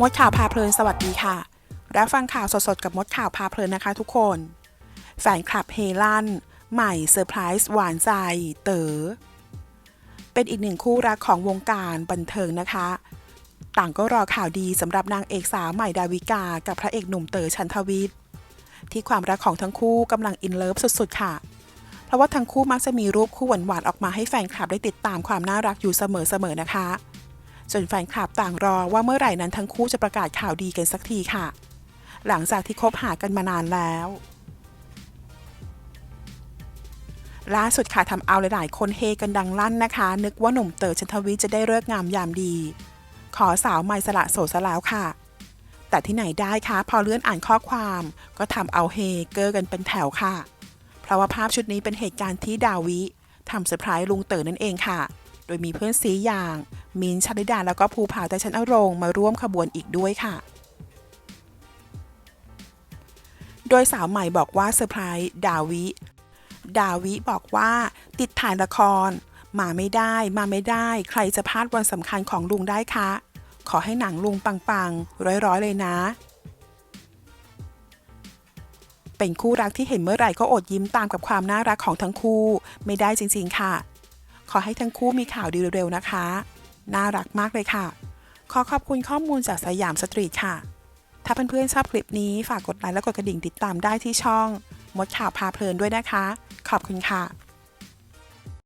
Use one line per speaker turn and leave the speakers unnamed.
มดข่าวพาเพลินสวัสดีค่ะ รับฟังข่าวสดๆ กับมดข่าวพาเพลินนะคะทุกคน แฟนคลับเฮลันใหม่เซอร์ไพรส์หวานใจเต๋อ เป็นอีกหนึ่งคู่รักของวงการบันเทิงนะคะ ต่างก็รอข่าวดีสำหรับนางเอกสาวใหม่ดาวิกา กับพระเอกหนุ่มเต๋อชันทวิทย์ ที่ความรักของทั้งคู่กำลังอินเลิฟสุดๆ ค่ะ เพราะว่าทั้งคู่มักจะมีรูปคู่หวานๆออกมาให้แฟนคลับได้ติดตามความน่ารักอยู่เสมอๆนะคะ จนแฟนคลับต่างรอว่าเมื่อไหร่นั้นทั้งคู่จะประกาศข่าวดีกันสักทีค่ะ หลังจากที่คบหากันมานานแล้วล่าสุดค่ะทำเอาหลายๆ คนเฮกันดังลั่นนะคะ นึกว่าหนุ่มเต๋อชันทวิจะได้เลิกงามยามดี ขอสาวใหม่สละโสดซะแล้วค่ะ แต่ที่ไหนได้คะพอเลื่อนอ่านข้อความ ก็ทำเอาเฮเกอร์กันเป็นแถวค่ะ เพราะว่าภาพชุดนี้เป็นเหตุการณ์ที่ดาวิทำเซอร์ไพรส์ลุงเต๋อนั่นเองค่ะ โดยมีเพื่อนซีอย่าง มินชลิดาแล้วก็ภูผาแต่ชันอรงมาร่วมขบวนอีกด้วยค่ะ โดยสาวใหม่บอกว่าเซอร์ไพรส์ดาวิ ดาวิบอกว่าติดถ่ายละคร มาไม่ได้ มาไม่ได้ ใครจะพลาดวันสำคัญของลุงได้คะ ขอให้หนังลุงปังๆ ร้อยๆ เลยนะเป็นคู่รักที่เห็นเมื่อไหร่ก็อดยิ้มตามกับความน่ารักของทั้งคู่ ไม่ได้จริง ๆ ค่ะ ขอให้ทั้งคู่มีข่าวดีเร็วๆนะคะ น่ารักมากเลยค่ะ ขอขอบคุณข้อมูลจากสยามสตรีทค่ะ ถ้าเพื่อนๆชอบคลิปนี้ฝากกดไลค์และกดกระดิ่งติดตามได้ที่ช่อง มดข่าวพาเพลินด้วยนะคะ ขอบคุณค่ะ